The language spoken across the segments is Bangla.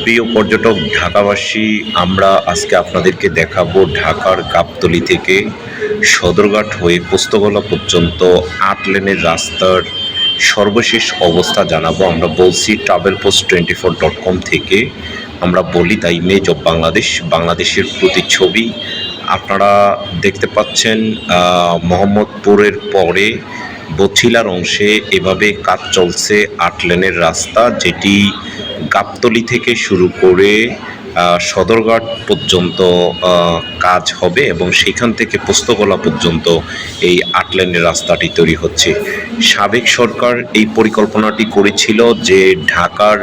প্রিয় পর্যটক, ঢাকাবাসী, আমরা আজকে আপনাদেরকে দেখাবো ঢাকার গাবতলি থেকে সদরঘাট হয়ে পোস্তগোলা পর্যন্ত আট লেনের রাস্তার সর্বশেষ অবস্থা জানাব। আমরা বলছি travel post twenty four dot com থেকে। আমরা বলি দ্য ইমেজ অব বাংলাদেশ, বাংলাদেশের প্রতিচ্ছবি। আপনারা দেখতে পাচ্ছেন মোহাম্মদপুরের পরে বছিলার অংশে এভাবে কাজ চলছে আট লেনের রাস্তা, যেটি গাবতলি থেকে শুরু করে সদরঘাট পর্যন্ত কাজ হবে এবং সেখান থেকে পোস্তগোলা পর্যন্ত এই আট লেনের রাস্তাটি তৈরি হচ্ছে। সাবেক সরকার এই পরিকল্পনাটি করেছিল যে ঢাকার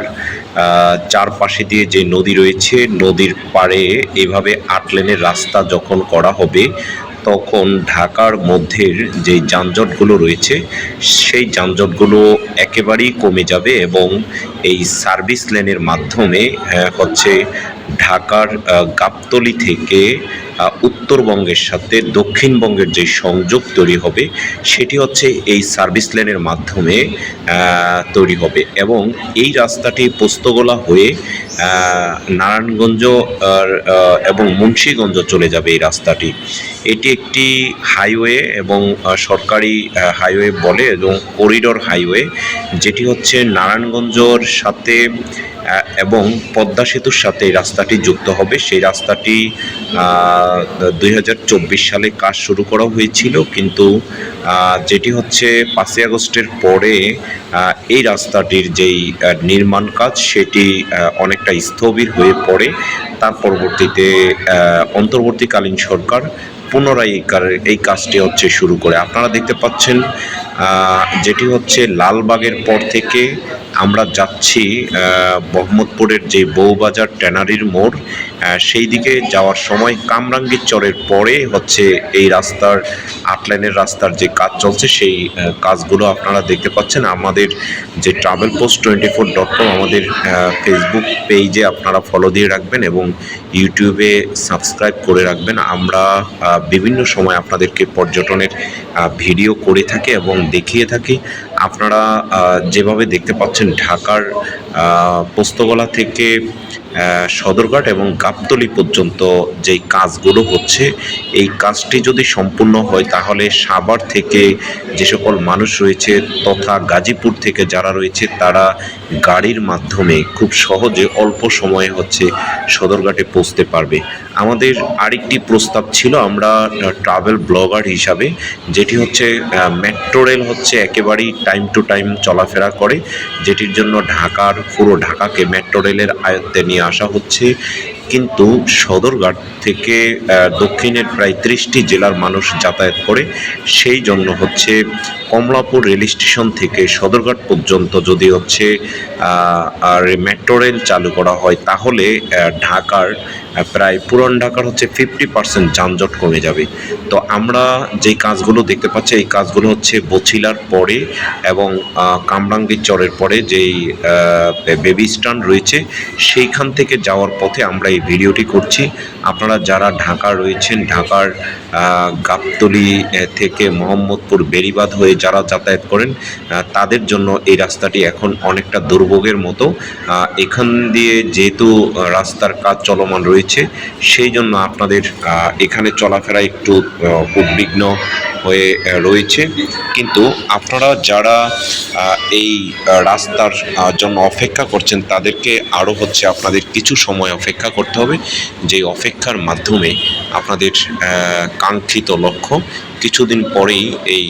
চারপাশে দিয়ে যে নদী রয়েছে, নদীর পাড়ে এভাবে আট লেনের রাস্তা যখন করা হবে তখন ঢাকার মধ্যে যে যানজটগুলো রয়েছে সেই যানজটগুলো একেবারেই কমে যাবে এবং এই সার্ভিস লেনের মাধ্যমে আহ, হচ্ছে ঢাকার গাবতলি থেকে উত্তরবঙ্গের সাথে দক্ষিণবঙ্গের যে সংযোগ তৈরি হবে, সেটি হচ্ছে এই সার্ভিস লেনের মাধ্যমে তৈরি হবে। এবং এই রাস্তাটি পোস্তগোলা হয়ে নারায়ণগঞ্জ এবং মুন্সীগঞ্জ চলে যাবে এই রাস্তাটি। এটি একটি হাইওয়ে এবং সরকারি হাইওয়ে বলে, এবং করিডোর হাইওয়ে, যেটি হচ্ছে নারায়ণগঞ্জর সাথে এবং পদ্মা সেতুর সাথে এই রাস্তাটি যুক্ত হবে। সেই রাস্তাটি দুই হাজার চব্বিশ সালে কাজ শুরু করা হয়েছিল। কিন্তু যেটি হচ্ছে পাঁচই আগস্টের পরে এই রাস্তাটির যেই নির্মাণ কাজ, সেটি অনেকটা স্থবির হয়ে পড়ে। তার পরবর্তীতে অন্তর্বর্তীকালীন সরকার পুনরায় এই কাজটি হচ্ছে শুরু করে। আপনারা দেখতে পাচ্ছেন যেটি হচ্ছে লালবাগের পর থেকে আমরা যাচ্ছি মোহাম্মদপুরের যে বউবাজার ট্যানারির মোড় সেই দিকে যাওয়ার সময় কামরাঙ্গীর চরের পরে হচ্ছে এই রাস্তার আট লাইনের রাস্তার যে কাজ চলছে, সেই কাজগুলো আপনারা দেখতে পাচ্ছেন। আমাদের যে travel post twenty four dot com আমাদের ফেসবুক পেজে আপনারা ফলো দিয়ে রাখবেন এবং ইউটিউবে সাবস্ক্রাইব করে রাখবেন। আমরা বিভিন্ন সময় আপনাদেরকে পর্যটনের ভিডিও করে থাকি এবং দেখিয়ে থাকি। আপনারা যেভাবে দেখতে পাচ্ছেন ঢাকার পোস্তগোলা থেকে সদরঘাট এবং গাবতলি পর্যন্ত যেই কাজগুলো হচ্ছে, এই কাজটি যদি সম্পূর্ণ হয়, তাহলে সাভার থেকে যে সকল মানুষ রয়েছে তথা গাজীপুর থেকে যারা রয়েছে, তারা গাড়ির মাধ্যমে খুব সহজে অল্প সময়ে হচ্ছে সদরঘাটে পৌঁছতে পারবে। আমাদের আরেকটি প্রস্তাব ছিল আমরা ট্রাভেল ব্লগার হিসাবে, যেটি হচ্ছে মেট্রো রেল হচ্ছে একেবারেই টাইম টু টাইম চলাফেরা করে, যেটির জন্য ঢাকার পুরো ঢাকাকে মেট্রো রেলের আয়ত্তে নিয়ে আসা হচ্ছে। কিন্তু সদরঘাট থেকে দক্ষিণের প্রায় ত্রিশটি জেলার মানুষ যাতায়াত করে। সেই জন্য হচ্ছে কমলাপুর রেল স্টেশন থেকে সদরঘাট পর্যন্ত যদি হচ্ছে আর মেট্রো রেল চালু করা হয় তাহলে ঢাকার প্রায় পুরান ঢাকার হচ্ছে ফিফটি পার্সেন্ট যানজট কমে যাবে। তো আমরা যেই কাজগুলো দেখতে পাচ্ছি এই কাজগুলো হচ্ছে বছিলার পরে এবং আহ, কামরাঙ্গীর চরের পরে যেই বেবি স্ট্যান্ড রয়েছে সেইখান থেকে যাওয়ার পথে আমরা এই ভিডিওটি করছি। আপনারা যারা ঢাকা রয়েছেন, ঢাকার গাবতলি থেকে মোহাম্মদপুর বেরিবাদ হয়ে যারা যাতায়াত করেন তাদের জন্য এই রাস্তাটি এখন অনেকটা দুর্ভোগের মতো। এখান দিয়ে যেহেতু রাস্তার কাজ চলমান রয়েছে, সেই জন্য আপনাদের এখানে চলাফেরা একটু উদ্বিগ্ন হয়ে রয়েছে। কিন্তু আপনারা যারা এই রাস্তার জন্য অপেক্ষা করছেন, তাদেরকে আরও হচ্ছে আপনাদের কিছু সময় অপেক্ষা করতে হবে, যে অপেক্ষার মাধ্যমে আপনাদের কাঙ্ক্ষিত লক্ষ্য কিছুদিন পরেই এই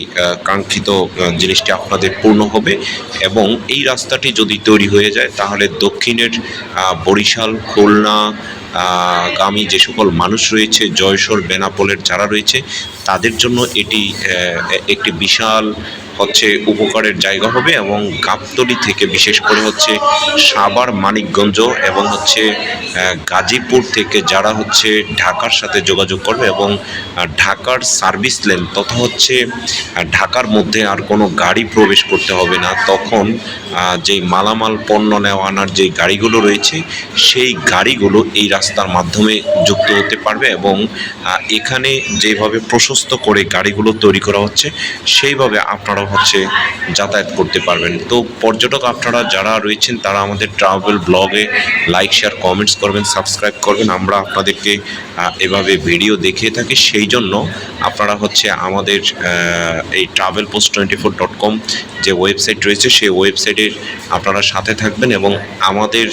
কাঙ্ক্ষিত জিনিসটি আপনাদের পূর্ণ হবে এবং এই রাস্তাটি যদি তৈরি হয়ে যায়, তাহলে দক্ষিণের বরিশাল, খুলনা গামী যে সকল মানুষ রয়েছে, জয়সর, বেনাপোলের যারা রয়েছে, তাদের জন্য এটি একটি বিশাল হচ্ছে উপকারের জায়গা হবে এবং গাবতলি থেকে বিশেষ করে হচ্ছে সাবার মানিকগঞ্জ এবং হচ্ছে গাজীপুর থেকে যারা হচ্ছে ঢাকার সাথে যোগাযোগ করবে এবং ঢাকার সার্ভিস লেন তথা হচ্ছে ঢাকার মধ্যে আর কোনো গাড়ি প্রবেশ করতে হবে না। তখন যেই মালামাল পণ্য নেওয়া আনার যে গাড়িগুলো রয়েছে, সেই গাড়িগুলো এই রাস্তার মাধ্যমে যুক্ত হতে পারবে এবং এখানে যেভাবে প্রশস্ত করে গাড়িগুলো তৈরি করা হচ্ছে, সেইভাবে আপনারা হচ্ছে যাতায়াত করতে পারবেন। তো পর্যটক আপনারা যারা রয়েছেন, তারা আমাদের ট্রাভেল ব্লগে লাইক শেয়ার কমেন্টস করবেন সাবস্ক্রাইব করবেন। আমরা আপনাদেরকে এভাবে ভিডিও দেখিয়ে থাকি। সেই জন্য আপনারা হচ্ছে আমাদের এই travel post twenty four dot com যে ওয়েবসাইট রয়েছে, সেই ওয়েবসাইটের আপনারা সাথে থাকবেন এবং আমাদের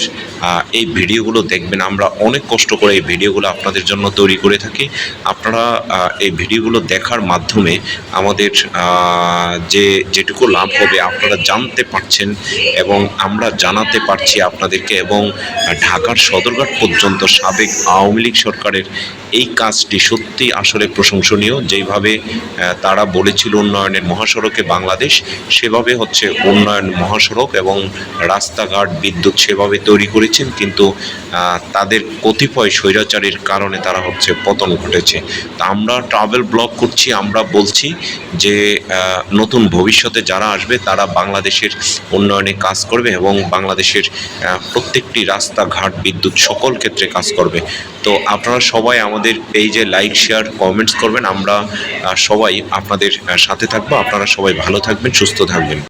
এই ভিডিওগুলো দেখবেন। আমরা অনেক কষ্ট করে এই ভিডিওগুলো আপনাদের জন্য তৈরি করে থাকি। আপনারা এই ভিডিওগুলো দেখার মাধ্যমে আমাদের যে যেটুকু লাভ হবে আপনারা জানতে পারছেন এবং আমরা জানাতে পারছি আপনাদেরকে এবং ঢাকার সদরঘাট পর্যন্ত সাবেক আওয়ামী লীগ সরকারের এই কাজটি সত্যি আসলে প্রশংসনীয়। যেইভাবে তারা বলেছিল উন্নয়নের মহাসড়কে বাংলাদেশ, সেভাবে হচ্ছে উন্নয়ন মহাসড়ক এবং রাস্তাঘাট, বিদ্যুৎ সেভাবে তৈরি করেছেন, কিন্তু তাদের কতিপয় স্বৈরাচারীর কারণে তারা হচ্ছে পতন ঘটেছে। তা আমরা ট্রাভেল ব্লগ করছি, আমরা বলছি যে নতুন ভবিষ্যতে যারা আসবে, তারা বাংলাদেশের উন্নয়নে কাজ করবে এবং বাংলাদেশের প্রত্যেকটি রাস্তাঘাট, বিদ্যুৎ সকল ক্ষেত্রে কাজ করবে। তো আপনারা সবাই আমাদের পেজে লাইক, শেয়ার, কমেন্টস করবেন। আমরা সবাই আপনাদের সাথে থাকব। আপনারা সবাই ভালো থাকবেন, সুস্থ থাকবেন।